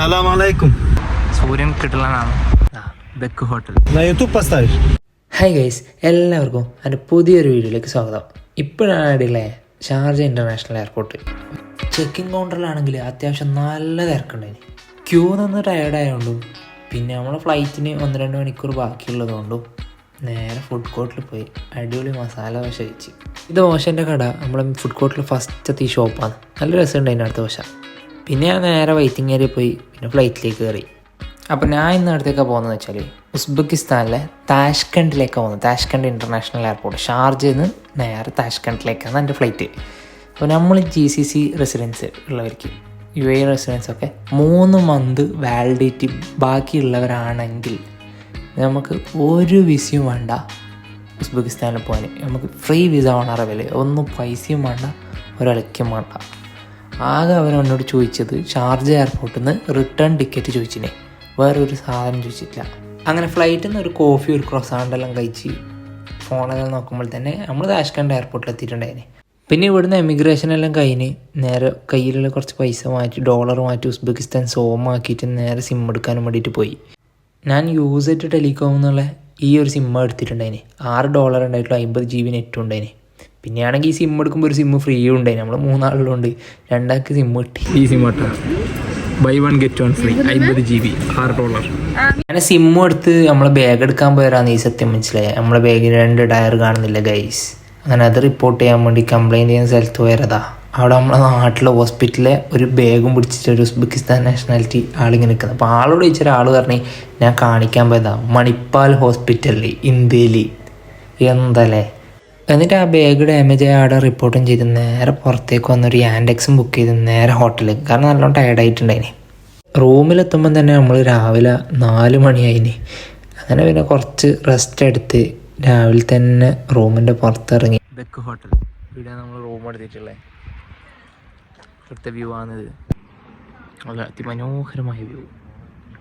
സലാമലൈക്കും സൂര്യൻ കിട്ടലാണ് ബെക്ക് ഹോട്ടൽ. യൂട്യൂബ് ഗൈസ് എല്ലാവർക്കും എന്റെ പുതിയൊരു വീഡിയോയിലേക്ക് സ്വാഗതം. ഇപ്പോഴാണല്ലേ ഷാർജ ഇന്റർനാഷണൽ എയർപോർട്ട് ചെക്കിംഗ് കൗണ്ടറിലാണെങ്കിൽ അത്യാവശ്യം നല്ല തിരക്കുണ്ടായി ക്യൂ നിന്ന് ടയർഡായതുകൊണ്ടും പിന്നെ നമ്മൾ ഫ്ലൈറ്റിന് ഒന്ന് രണ്ട് മണിക്കൂർ ബാക്കിയുള്ളതുകൊണ്ടും നേരെ ഫുഡ് കോർട്ടിൽ പോയി അടിപൊളി മസാല ദോശ കഴിച്ച്. ഇത് മോശന്റെ കട നമ്മളെ ഫുഡ് കോർട്ടിൽ ഫസ്റ്റത്തെ ഈ ഷോപ്പാണ് നല്ല രസമുണ്ട് അതിന്റെ അടുത്ത ദോശ. പിന്നെ ഞാൻ നേരെ വെയിറ്റിംഗ് ഏരിയ പോയി പിന്നെ ഫ്ലൈറ്റിലേക്ക് കയറി അപ്പോൾ ഞാൻ ഇന്ന് അടുത്തേക്കാണ് പോകുന്നത് വെച്ചാൽ ഉസ്ബെക്കിസ്ഥാനിലെ താഷ്കണ്ടിലേക്കാണ് പോകുന്നത്. താഷ്കണ്ട് ഇന്റർനാഷണൽ എയർപോർട്ട് ഷാർജയിൽ നിന്ന് നേരെ താഷ്കണ്ടിലേക്കാണ് എന്റെ ഫ്ലൈറ്റ് അപ്പോൾ നമ്മൾ ജി സി സി റെസിഡൻസ് ഉള്ളവർക്ക് യു എ റെസിഡൻസ് ഒക്കെ മൂന്ന് മന്ത് വാലിഡിറ്റി ബാക്കിയുള്ളവരാണെങ്കിൽ നമുക്ക് ഒരു വിസയും വേണ്ട ഉസ്ബെക്കിസ്ഥാനിൽ പോകാൻ. നമുക്ക് ഫ്രീ വിസ വേണം അറബിൽ ഒന്നും പൈസയും വേണ്ട ഒരളിക്കും വേണ്ട. ആകെ അവൻ എന്നോട് ചോദിച്ചത് ഷാർജ എയർപോർട്ടിൽ നിന്ന് റിട്ടേൺ ടിക്കറ്റ് ചോദിച്ചിനെ. വേറൊരു സാധനം ചോദിച്ചിട്ടില്ല. അങ്ങനെ ഫ്ലൈറ്റിൽ നിന്ന് ഒരു കോഫി ഒരു ക്രോസാണ്ടെല്ലാം കഴിച്ച് ഫോണെല്ലാം നോക്കുമ്പോൾ തന്നെ നമ്മൾ താഷ്കണ്ട് എയർപോർട്ടിൽ എത്തിയിട്ടുണ്ടായിരുന്നു പിന്നെ ഇവിടുന്ന് എമിഗ്രേഷൻ എല്ലാം കഴിഞ്ഞ് നേരെ കയ്യിലുള്ള കുറച്ച് പൈസ മാറ്റി ഡോളർ മാറ്റി ഉസ്ബെക്കിസ്ഥാൻ സോമാക്കിയിട്ട് നേരെ സിം എടുക്കാനും വേണ്ടിയിട്ട് പോയി. ഞാൻ യൂസ് ചെയ്തിട്ട് ടെലികോം എന്നുള്ള ഈ ഒരു സിം എടുത്തിട്ടുണ്ടായിന്. ആറ് ഡോളർ ഉണ്ടായിട്ടുള്ള അമ്പത് ജി ബി നെറ്റും ഉണ്ടായിന്. പിന്നെയാണെങ്കിൽ ഈ സിം എടുക്കുമ്പോൾ ഒരു സിം ഫ്രീ ഉണ്ടായി. നമ്മൾ മൂന്നാളുണ്ട് രണ്ടാൾക്ക് സിം കിട്ടി. ഈ SIM buy one get one free അമ്പത് ജി ബി ആറ് ഡോളർ അങ്ങനെ സിമ്മും എടുത്ത് നമ്മളെ ബാഗ് എടുക്കാൻ പോയതാണ് ഈ സത്യം മനസ്സിലായത് നമ്മളെ ബാഗിൽ രണ്ട് ടയർ കാണുന്നില്ല ഗൈസ് അങ്ങനെ അത് റിപ്പോർട്ട് ചെയ്യാൻ വേണ്ടി കംപ്ലൈന്റ് ചെയ്യുന്ന സ്ഥലത്ത് പോയതാ. അവിടെ നമ്മളെ നാട്ടിലെ ഹോസ്പിറ്റലിലെ ഒരു ബാഗും പിടിച്ചിട്ട് ഒരു ഉസ്ബെക്കിസ്ഥാൻ നാഷണാലിറ്റി ആളിങ്ങനെ നിൽക്കുന്നത് അപ്പോൾ ആളോട് ചോദിച്ചൊരു ആൾ പറഞ്ഞ് ഞാൻ കാണിക്കാൻ പോയതാ. മണിപ്പാൽ ഹോസ്പിറ്റലിൽ ഇന്ത്യയിൽ എന്തല്ലേ എന്നിട്ട് ആ ബാഗ് ഡാമേജ് ആയ ആടെ റിപ്പോർട്ടും ചെയ്ത്. നേരെ പുറത്തേക്ക് വന്നൊരു ആൻഡെക്സും ബുക്ക് ചെയ്ത്. നേരെ ഹോട്ടലിലേക്ക് കാരണം നല്ലോണം ടയർഡായിട്ടുണ്ടായിന് റൂമിലെത്തുമ്പം തന്നെ നമ്മൾ രാവിലെ നാല് മണിയായിന്. അങ്ങനെ പിന്നെ കുറച്ച് റെസ്റ്റ് എടുത്ത് രാവിലെ തന്നെ റൂമിന്റെ പുറത്തിറങ്ങി. ബെക്ക് ഹോട്ടൽ ഇവിടെ നമ്മൾ റൂം എടുത്തിട്ടുള്ളത് ഇവിടുത്തെ വ്യൂ ആണിത്. നല്ല അതിമനോഹരമായ വ്യൂ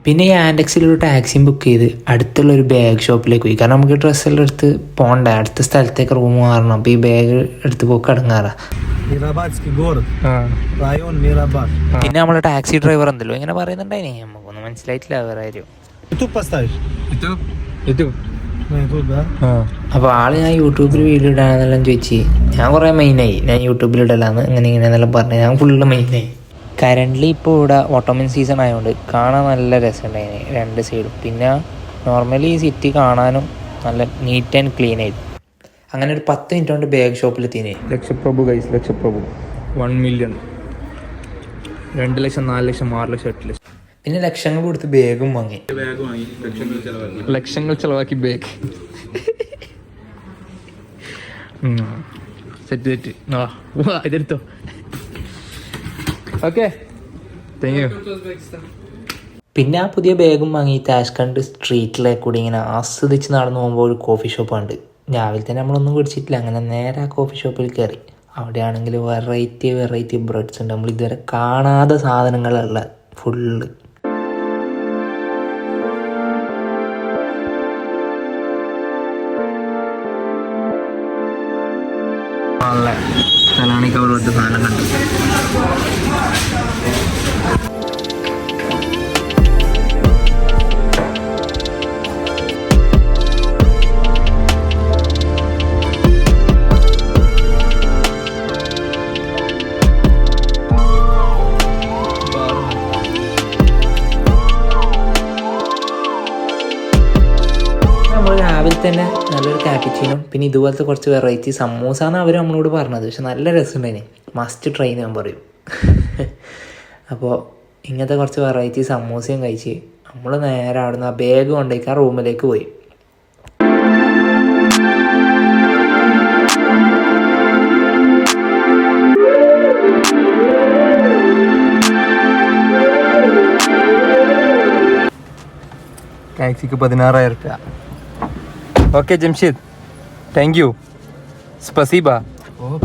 പിന്നെ ഈ ആൻഡക്സിലൊരു ടാക്സിയും ബുക്ക് ചെയ്ത് അടുത്തുള്ള ഒരു ബാഗ് ഷോപ്പിലേക്ക് പോയി. കാരണം നമുക്ക് ഡ്രസ്സെല്ലാം എടുത്ത് പോകണ്ട അടുത്ത സ്ഥലത്തേക്ക് റൂം മാറണം. അപ്പോൾ ഈ ബാഗ് എടുത്ത് പോക്ക് അടങ്ങാറാ. പിന്നെ നമ്മളെ ടാക്സി ഡ്രൈവർ എന്തല്ലോ? ഇങ്ങനെ പറയുന്നുണ്ടായി നമുക്കൊന്നും മനസ്സിലായിട്ടില്ല വേറെ അപ്പൊ അപ്പോൾ ആൾ ഞാൻ യൂട്യൂബിൽ വീഡിയോ ഇടാന്നെല്ലാം ചോദിച്ചു. ഞാൻ കൊറേ മെയിനായി ഞാൻ യൂട്യൂബിൽ ഇടലാന്ന്. ഇങ്ങനെ ഇങ്ങനെ പറഞ്ഞു. ഞാൻ ഫുള്ള് മെയിനായി കറന്റ്ലി ഇപ്പോൾ ഇവിടെ ഓട്ടോമൻ സീസൺ ആയതുകൊണ്ട് കാണാൻ നല്ല രസമുണ്ടായിന് രണ്ട് സൈഡും പിന്നെ നോർമലി സിറ്റി കാണാനും നല്ല നീറ്റ് ആൻഡ് ക്ലീൻ ആയിരുന്നു അങ്ങനെ ഒരു പത്ത് മിനിറ്റ് കൊണ്ട് ബാഗ് ഷോപ്പിൽ ഷോപ്പിലെത്തിനെ ലക്ഷപ്രഭു ഗൈസ് ലക്ഷപ്രഭു. വൺ മില്യൺ രണ്ട് ലക്ഷം നാല് ലക്ഷം ആറ് ലക്ഷം എട്ട് ലക്ഷം. പിന്നെ ലക്ഷങ്ങൾ കൊടുത്ത് ബാഗും വാങ്ങി. ലക്ഷങ്ങൾ ചെലവാക്കി ബാഗ് സെറ്റ് സെറ്റ്. ആ ഇതെടുത്തോ. ഓക്കെ താങ്ക് യു പിന്നെ ആ പുതിയ ബാഗും വാങ്ങി താഷ്കണ്ട് സ്ട്രീറ്റിലെ കൂടി ഇങ്ങനെ ആസ്വദിച്ച് നടന്നു പോകുമ്പോൾ ഒരു കോഫി ഷോപ്പ് ഉണ്ട്. രാവിലെ തന്നെ നമ്മളൊന്നും കുടിച്ചിട്ടില്ല. അങ്ങനെ നേരെ ആ കോഫി ഷോപ്പിൽ കയറി. അവിടെയാണെങ്കിൽ വെറൈറ്റി വെറൈറ്റി ബ്രെഡ്സ് ഉണ്ട്. നമ്മൾ ഇതുവരെ കാണാത്ത സാധനങ്ങളുള്ള ഫുള്ള് തലാണി കവർ വെച്ച സാധനം കണ്ടു. നമ്മൾ രാവിലെ തന്നെ നല്ലൊരു കാപ്പിച്ചീനും പിന്നെ ഇതുപോലത്തെ കുറച്ച് വെറൈറ്റി സമൂസ എന്ന് അവർ നമ്മളോട് പറഞ്ഞത്. പക്ഷെ നല്ല രസമുണ്ടായിന്. മസ്റ്റ് ട്രൈ ഞാൻ പറയും. അപ്പോൾ ഇങ്ങനത്തെ കുറച്ച് വെറൈറ്റി സമൂസയും കഴിച്ച് നമ്മൾ നേരെ അവിടുന്ന് ആ ബാഗ് കൊണ്ടേക്ക് ആ റൂമിലേക്ക് പോയി. ടാക്സിക്ക് പതിനാറായിരം റുപ്യ ഓക്കെ ജംഷീദ്. താങ്ക് യു സ്പസീബ. ഓ.